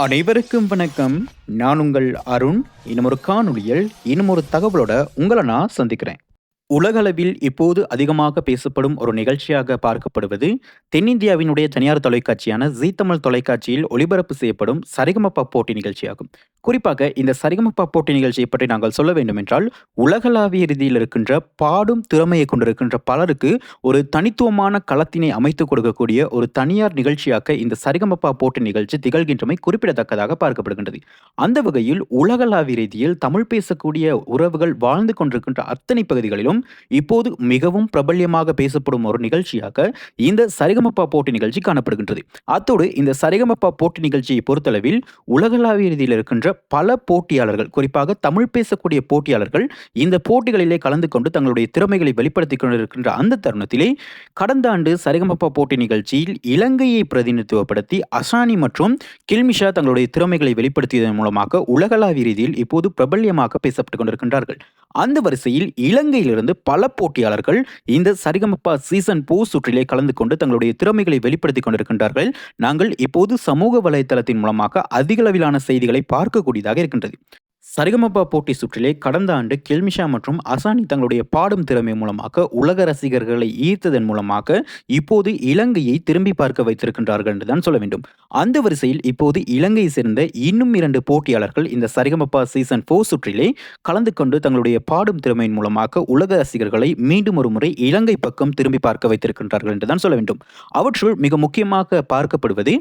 அனைவருக்கும் வணக்கம். நான் உங்கள் அருண். இன்னும் ஒரு காணொலியில் இன்னும் ஒரு தகவலோட உங்களை நான் சந்திக்கிறேன். உலகளவில் இப்போது அதிகமாக பேசப்படும் ஒரு நிகழ்ச்சியாக பார்க்கப்படுவது தென்னிந்தியாவினுடைய தனியார் தொலைக்காட்சியான ஜீ தமிழ் தொலைக்காட்சியில் ஒளிபரப்பு செய்யப்படும் சரிகமப்பா போட்டி நிகழ்ச்சியாகும். குறிப்பாக இந்த சரிகமப்பா போட்டி நிகழ்ச்சியை பற்றி நாங்கள் சொல்ல வேண்டுமென்றால் உலகளாவிய ரீதியில் இருக்கின்ற பாடும் திறமையை கொண்டிருக்கின்ற பலருக்கு ஒரு தனித்துவமான களத்தினை அமைத்துக் கொடுக்கக்கூடிய ஒரு தனியார் நிகழ்ச்சியாக இந்த சரிகமப்பா போட்டி நிகழ்ச்சி திகழ்கின்றமை குறிப்பிடத்தக்கதாக பார்க்கப்படுகின்றது. அந்த வகையில் உலகளாவிய ரீதியில் தமிழ் பேசக்கூடிய உறவுகள் வாழ்ந்து கொண்டிருக்கின்ற அத்தனை பகுதிகளிலும் இப்போது மிகவும் பிரபல்யமாக பேசப்படும் ஒரு நிகழ்ச்சியாக இந்த சரிகமப்பா போட்டி நிகழ்ச்சி காணப்படுகின்றது. அத்தோடு இந்த சரிகமப்பா போட்டி நிகழ்ச்சியை பொறுத்தளவில் உலகளாவிய ரீதியில் இருக்கின்ற பல போட்டியாளர்கள் குறிப்பாக தமிழ் பேசக்கூடிய போட்டியாளர்கள் இந்த போட்டிகளிலே கலந்து கொண்டு தங்களுடைய திறமைகளை வெளிப்படுத்திக் கொண்டிருக்கின்ற அந்த தருணத்திலே கடந்த ஆண்டு சரிகமப்பா போட்டி நிகழ்ச்சியில் இலங்கையை பிரதிநிதித்துவப்படுத்தி அசானி மற்றும் கில்மிஷா தங்களுடைய திறமைகளை வெளிப்படுத்தியதன் மூலமாக உலகளாவிய ரீதியில் இப்போது பிரபல்யமாக பேசப்பட்டுக் கொண்டிருக்கின்றார்கள். அந்த வரிசையில் இலங்கையிலிருந்து பல போட்டியாளர்கள் இந்த சரிகமப்பா சீசன் போ சுற்றிலே கலந்து கொண்டு தங்களுடைய திறமைகளை வெளிப்படுத்திக் கொண்டிருக்கின்றார்கள். நாங்கள் இப்போது சமூக வலைதளத்தின் மூலமாக அதிகளவிலான செய்திகளை பார்க்கக்கூடியதாக இருக்கின்றது. சரிகமப்பா போட்டி சுற்றிலே கடந்த ஆண்டு கெல்மிஷா மற்றும் அசானி தங்களுடைய பாடும் திறமை மூலமாக உலக ரசிகர்களை ஈர்த்ததன் மூலமாக இப்போது இலங்கையை திரும்பி பார்க்க வைத்திருக்கின்றார்கள் என்றுதான் சொல்ல வேண்டும். அந்த வரிசையில் இப்போது இலங்கையை சேர்ந்த இன்னும் இரண்டு போட்டியாளர்கள் இந்த சரிகமப்பா சீசன் போர் சுற்றிலே கலந்து கொண்டு தங்களுடைய பாடும் திறமையின் மூலமாக உலக ரசிகர்களை மீண்டும் ஒரு முறை இலங்கை பக்கம் திரும்பி பார்க்க வைத்திருக்கின்றார்கள் என்றுதான் சொல்ல வேண்டும். அவற்றுள் மிக முக்கியமாக பார்க்கப்படுவது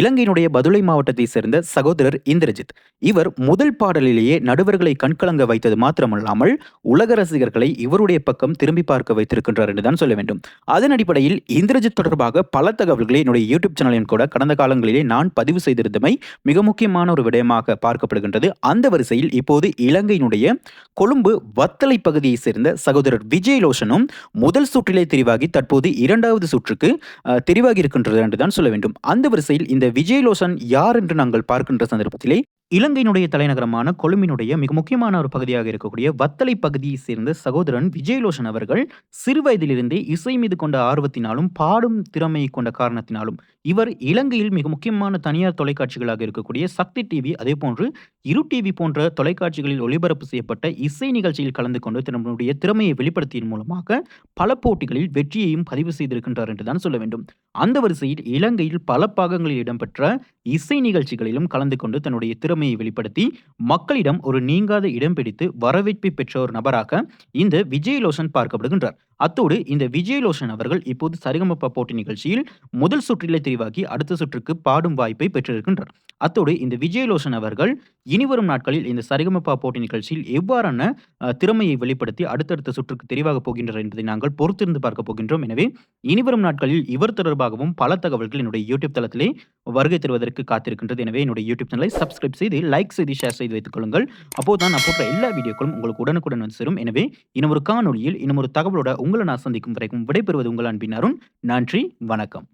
இலங்கையினுடைய பதுளை மாவட்டத்தை சேர்ந்த சகோதரர் இந்திரஜித். இவர் முதல் பாடலிலேயே நடுவர்களை கண்கலங்க வைத்தது மாத்திரமல்லாமல் உலக ரசிகர்களை இவருடைய பக்கம் திரும்பி பார்க்க வைத்திருக்கின்றார் என்றுதான் சொல்ல வேண்டும். அதன் அடிப்படையில் இந்திரஜித் தொடர்பாக பல தகவல்களை என்னுடைய யூடியூப் சேனலின் கூட கடந்த காலங்களிலே நான் பதிவு செய்திருந்தமை மிக முக்கியமான ஒரு விடயமாக பார்க்கப்படுகின்றது. அந்த வரிசையில் இப்போது இலங்கையினுடைய கொழும்பு வத்தலை பகுதியை சேர்ந்த சகோதரர் விஜய் லோஷனும் முதல் சுற்றிலே தெரிவாகி தற்போது இரண்டாவது சுற்றுக்கு தெரிவாகி இருக்கின்றது என்றுதான் சொல்ல வேண்டும். அந்த வரிசையில் இந்த விஜய் லோஷன் யார் என்று நாங்கள் பார்க்கின்ற சந்தர்ப்பத்திலே இலங்கையினுடைய தலைநகரமான கொழும்பினுடைய மிக முக்கியமான ஒரு பகுதியாக இருக்கக்கூடிய வத்தலை பகுதியை சேர்ந்த சகோதரன் விஜயலோஷன் அவர்கள் சிறு வயதிலிருந்தே இசை மீது கொண்ட ஆர்வத்தினாலும் பாடும் திறமையை கொண்ட காரணத்தினாலும் இவர் இலங்கையில் மிக முக்கியமான தனியார் தொலைக்காட்சிகளாக இருக்கக்கூடிய சக்தி டிவி அதே போன்று இரு டிவி போன்ற தொலைக்காட்சிகளில் ஒளிபரப்பு செய்யப்பட்ட இசை நிகழ்ச்சியில் கலந்து கொண்டு தன்னுடைய திறமையை வெளிப்படுத்தியின் மூலமாக பல போட்டிகளில் வெற்றியையும் பதிவு செய்திருக்கின்றார் என்றுதான் சொல்ல வேண்டும். அந்த வரிசையில் இலங்கையில் பல பாகங்களில் இடம்பெற்ற இசை நிகழ்ச்சிகளிலும் கலந்து கொண்டு தன்னுடைய திறமையை வெளிப்படுத்தி மக்களிடம் ஒரு நீங்காத இடம் பிடித்து வரவேற்பை பெற்ற ஒரு நபராக இந்த விஜய் லோசன் பார்க்கப்படுகின்றார். அத்தோடு இந்த விஜயலோஷன் அவர்கள் இப்போது சரிகமப்பா போட்டி நிகழ்ச்சியில் முதல் சுற்றிலே தெரிவாகி அடுத்த சுற்றுக்கு பாடும் வாய்ப்பை பெற்றிருக்கின்றார். அத்தோடு இந்த விஜயலோஷன் அவர்கள் இனிவரும் நாட்களில் இந்த சரிகமப்பா போட்டி நிகழ்ச்சியில் எவ்வாறான திறமையை வெளிப்படுத்தி அடுத்தடுத்த சுற்றுக்கு தெரிவாக போகின்றார் என்பதை நாங்கள் பொறுத்திருந்து பார்க்க போகின்றோம். எனவே இனிவரும் நாட்களில் இவர் தொடர்பாகவும் பல தகவல்கள் என்னுடைய யூடியூப் தளத்திலே வருகை தருவதற்கு காத்திருக்கின்றது. எனவே என்னுடைய யூடியூப் சேனலை சப்ஸ்கிரைப் செய்து லைக் செய்து ஷேர் செய்து வைத்துக் கொள்ளுங்கள். அப்போது தான் நான் போன்ற எல்லா வீடியோக்களும் உங்களுக்கு உடனுக்குடன் வந்து சேரும். எனவே இன்னும் ஒரு காணொலியில் இன்னும் ஒரு தகவலோட உங்களை நான் சந்திக்கும் வரைக்கும் விடைபெறுவது உங்கள் அன்பின் அருண். நன்றி வணக்கம்.